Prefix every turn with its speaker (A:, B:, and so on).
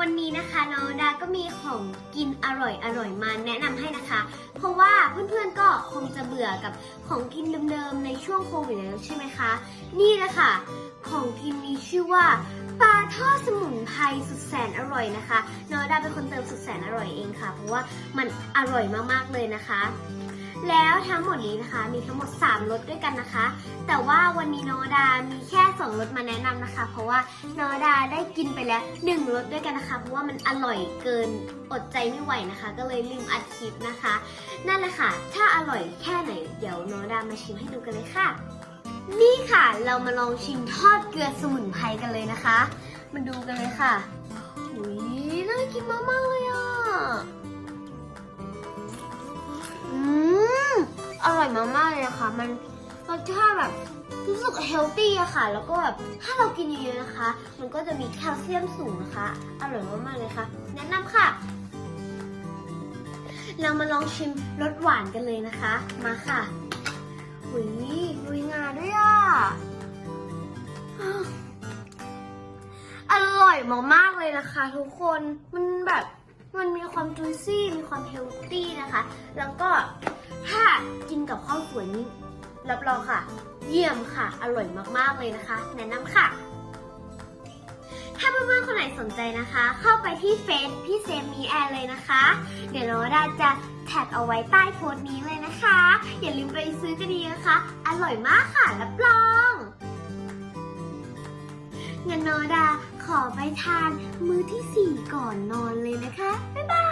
A: วันนี้นะคะน้องดาก็มีของกินอร่อยอร่อยๆมาแนะนำให้นะคะ เพราะว่าเพื่อนๆก็คงจะเบื่อกับของกินเดิมๆในช่วงโควิดแล้วใช่ไหมคะ นี่แหละค่ะของกินมีชื่อว่าปลาทอดสมุนไพรสุดแสนอร่อยนะคะน้องดาเป็นคนเติมสุดแสนอร่อยเองค่ะ เพราะว่ามันอร่อยมากๆเลยนะคะ แล้วทั้งหมดนี้นะคะมีทั้งหมด 3รสด้วยกันนะคะ แต่ว่าวันนี้น้องดา มีแค่2รสมาแนะนำนะคะ เพราะว่าน้องดาได้กินไปแล้ว1รสด้วยกันนะคะ เพราะว่ามันอร่อยเกินอดใจไม่ไหวนะคะ ก็เลยลืมอัดคลิปนะคะ นั่นแหละค่ะ ถ้าอร่อยแค่ไหน เดี๋ยวน้องดามาชิมให้ดูกันเลยค่ะ นี่ค่ะเรามาลองชิมทอดเกลือสมุนไพรกันเลยนะคะ มาดูกันเลยค่ะหุยน่ากินมากๆเลยอะ ร่อยมากๆเลยนะคะมันรสชาติแบบรู้สึกเฮลตี้อะค่ะ แล้วก็แบบถ้าเรากินเยอะๆนะคะ มันก็จะมีแคลเซียมสูงนะคะ อร่อยมากๆเลยค่ะ แนะนำค่ะ เรามาลองชิมรสหวานกันเลยนะคะ มาค่ะหุยลุยงาด้วยอะอร่อยมากๆเลยนะคะ ทุกคน มันแบบ มันมีความจุยซี่ มีความเฮลตี้นะคะ แล้วก็ ถ้ากินกับข้าวสวยนี่รับรองค่ะ เยี่ยมค่ะ อร่อยมากๆเลยนะคะ แนะนำค่ะ ถ้าเพื่อนๆคนไหนสนใจนะคะ เข้าไปที่เฟซพี่เซมีแอร์เลยนะคะ เดี๋ยวน้องดาจะแท็กเอาไว้ใต้โพสต์นี้เลยนะคะ อย่าลืมไปซื้อกันดีนะคะ อร่อยมากค่ะ รับรองงั้นน้องดาขอไปทานมื้อที่สี่ก่อนนอนเลยนะคะ บ๊ายบาย